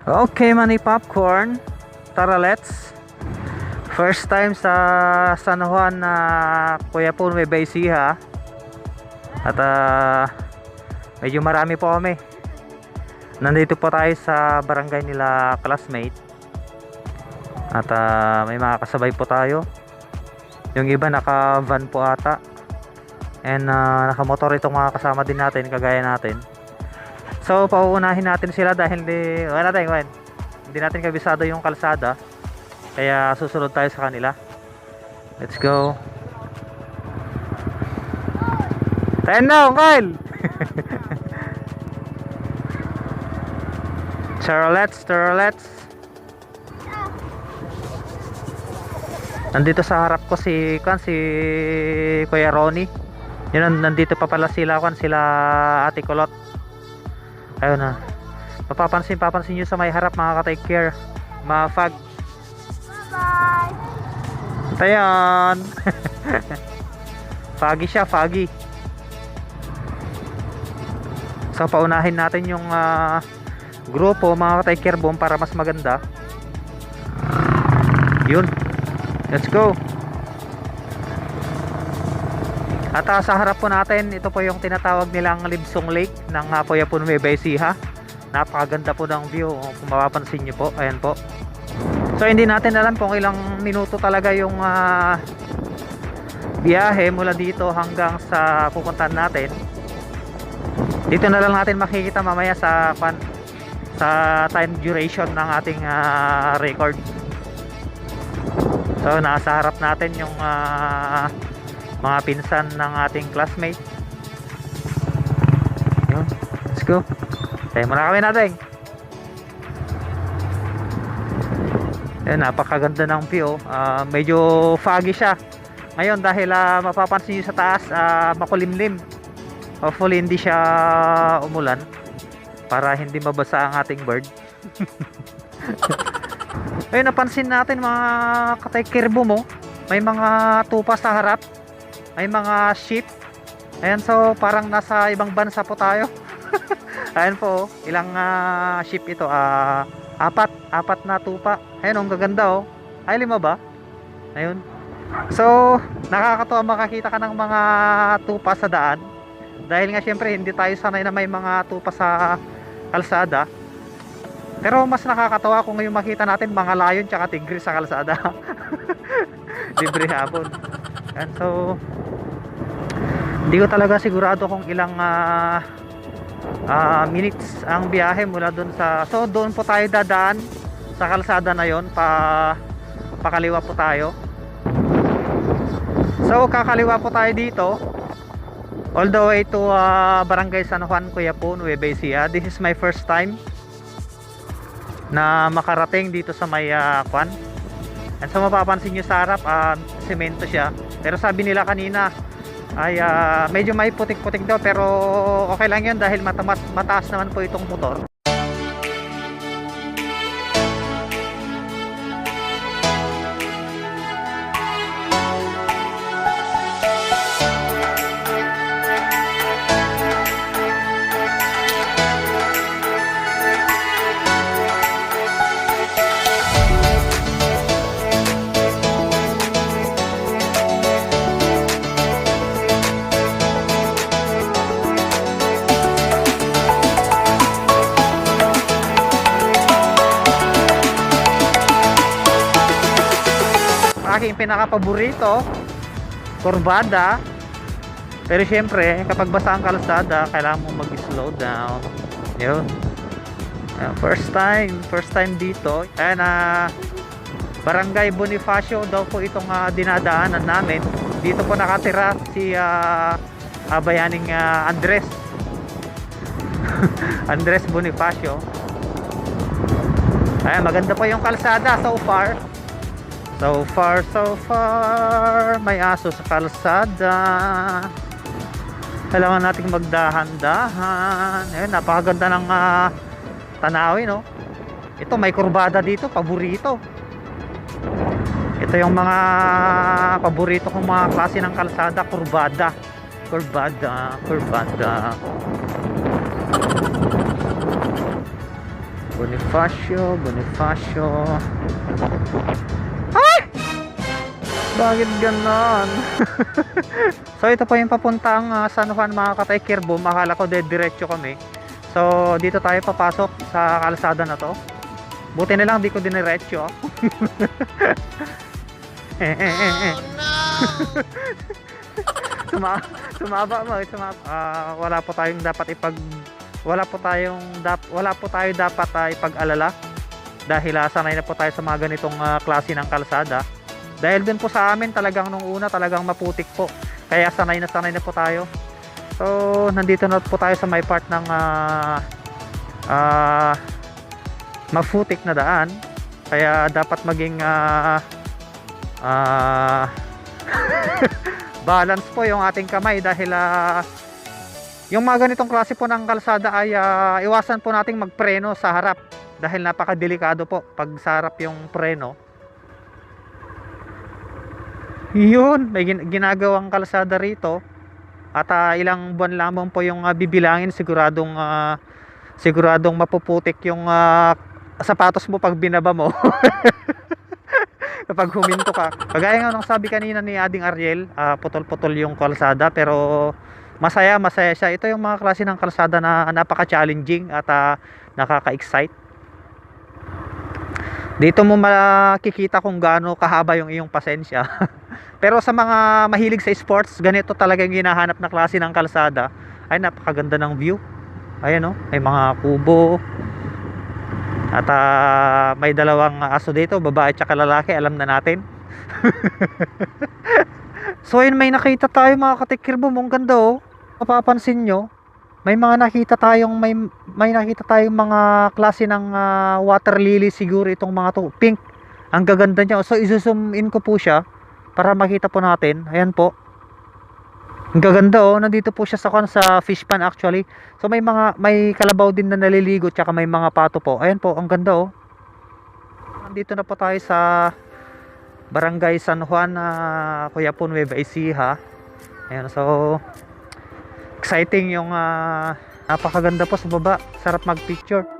Okay, mani popcorn. Tara, let's. First time sa San Juan na Kuya po may Baisiha. At ah, medyo marami po kami. Nandito po tayo sa barangay nila classmate. At ah, may mga kasabay po tayo. Yung iba naka van po ata. And ah, naka-motor itong mga kasama din natin, kagaya natin. So, pauunahin natin sila dahil di, wala natin, Gwen. Hindi natin kabisado yung kalsada. Kaya susunod tayo sa kanila. Let's go. Tayo na, Kyle! Charolets, Charolets. Nandito sa harap ko si kan si Kuya Ronnie. Yun nan- nandito pa pala sila kan sila Ate Kulot. Ayun na. Mapapansin, papansin nyo sa may harap mga ka-take care. Mga fag. Bye! Tayan. foggy siya, foggy. So paunahin natin yung ah, grupo mga ka-take care boom para mas maganda. Yun. Let's go. At ah, sa harap po natin, ito po yung tinatawag nilang Libsong Lake ng uh, Puyapun Nueva Ecija. Napakaganda po ng view kung mapapansin nyo po. Ayan po. So hindi natin alam kung ilang minuto talaga yung ah, biyahe mula dito hanggang sa pupuntahan natin. Dito na lang natin makikita mamaya sa kwan, sa time duration ng ating ah, record. So nasa harap natin yung ah, mga pinsan ng ating classmate. Yun. Let's go. Tayo muna kami natin. Ayan, napakaganda ng view. Ah, medyo foggy siya. Ngayon dahil ah, mapapansin nyo sa taas, ah, makulimlim. Hopefully hindi siya umulan para hindi mabasa ang ating bird. Ayun, napansin natin mga katay mo. May mga tupa sa harap. May mga sheep. Ayan, so parang nasa ibang bansa po tayo. Ayan po, oh. ilang ah, sheep ito? Ah, apat, apat na tupa. Ayun, ang gaganda oh. Ay, lima ba? Ayun. So, nakakatawa makakita ka ng mga tupa sa daan. Dahil nga syempre, hindi tayo sanay na may mga tupa sa kalsada. Pero mas nakakatawa kung ngayon makita natin mga layon tsaka tigre sa kalsada. Libre hapon. And so, hindi ko talaga sigurado kung ilang ah, ah, minutes ang biyahe mula doon sa so doon po tayo dadaan sa kalsada na yon pa pakaliwa po tayo. So kakaliwa po tayo dito all the way to ah, Barangay San Juan Kuya po Nueva Ecija. This is my first time na makarating dito sa may ah, kwan and so mapapansin nyo sa harap ah, semento siya. Pero sabi nila kanina ay ah, medyo may putik-putik daw pero okay lang yun dahil matamas, mataas naman po itong motor aking pinaka-paborito kurbada pero syempre kapag basa ang kalsada kailangan mo mag-slow down. Yun. Ayan, first time first time dito. Ayan na Barangay Bonifacio daw po itong ah, dinadaanan namin. Dito po nakatira si ah, ah, bayaning ah, Andres. Andres Bonifacio. Ayan maganda po yung kalsada so far So far, so far, may aso sa kalsada. Kailangan nating magdahan-dahan. Ayun, napakaganda ng ah, tanawin, no? Ito, may kurbada dito, paborito. Ito yung mga paborito kong mga klase ng kalsada, kurbada. Kurbada, kurbada. Bonifacio, Bonifacio. Bakit ganon? so ito po yung papuntang ah, San Juan mga katay Kirbo. Akala ko dead diretso kami. So dito tayo papasok sa kalsada na to. Buti na lang di ko diniretso. eh, eh, eh, eh. Suma sumaba mo, eh, sumaba. Ah, wala po tayong dapat ipag wala po tayong dap, wala po tayo dapat ah, ipag-alala dahil ah, sanay na po tayo sa mga ganitong ah, klase ng kalsada. Dahil dun po sa amin talagang nung una talagang maputik po. Kaya sanay na sanay na po tayo. So, nandito na po tayo sa may part ng ah ah, mafutik na daan. Kaya dapat maging ah ah, balance po yung ating kamay dahil ah, yung mga ganitong klase po ng kalsada ay ah, iwasan po nating magpreno sa harap dahil napakadelikado po pag sa harap yung preno. Yun, may gin- ginagawang kalsada rito. At ah, ilang buwan lamang po yung ah, bibilangin siguradong ah, siguradong mapuputik yung ah, sapatos mo pag binaba mo. Kapag huminto ka. Kagaya nga nung sabi kanina ni Ading Ariel, ah, putol-putol yung kalsada pero masaya, masaya siya. Ito yung mga klase ng kalsada na napaka-challenging at ah, nakaka-excite. Dito mo makikita kung gaano kahaba yung iyong pasensya. Pero sa mga mahilig sa sports, ganito talaga yung hinahanap na klase ng kalsada. Ay, napakaganda ng view. Ayan oh, may mga kubo. At ah, may dalawang aso dito, babae at lalaki, alam na natin. so yun, may nakita tayo mga katikirbo, mong ganda oh. Mapapansin nyo, may mga nakita tayong may may nakita tayong mga klase ng ah, water lily siguro itong mga to. Pink. Ang gaganda niya. So isusum in ko po siya para makita po natin. Ayan po. Ang gaganda oh. Nandito po siya sa kan sa fish pan actually. So may mga may kalabaw din na naliligo tsaka may mga pato po. Ayan po. Ang ganda oh. Nandito na po tayo sa Barangay San Juan na Kuya po Nueva Ecija. Ayan so exciting yung ah, napakaganda po sa baba. Sarap mag picture